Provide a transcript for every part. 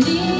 doesn't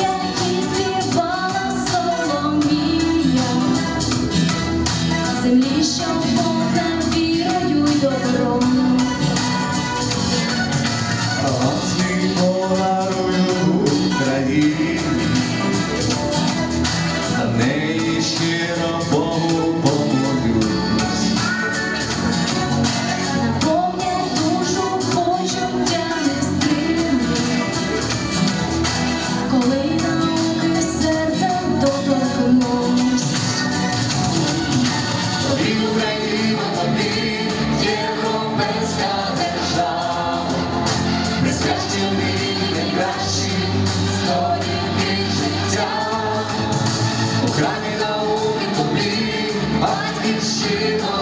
see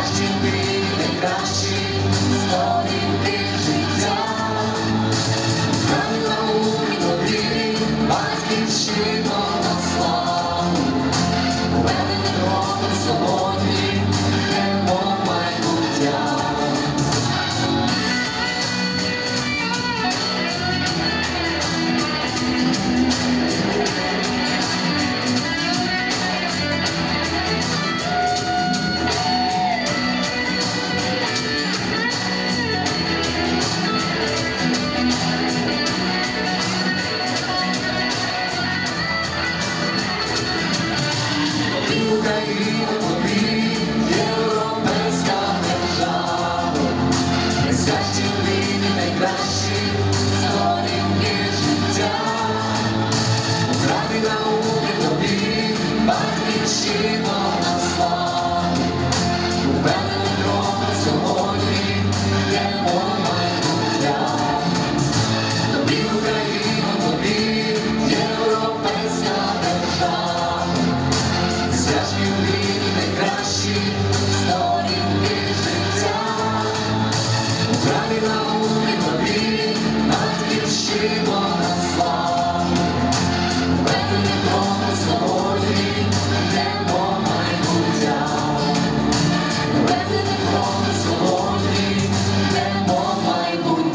кращі, ти найкращі, сторін тих життя. She won't stop.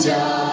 家。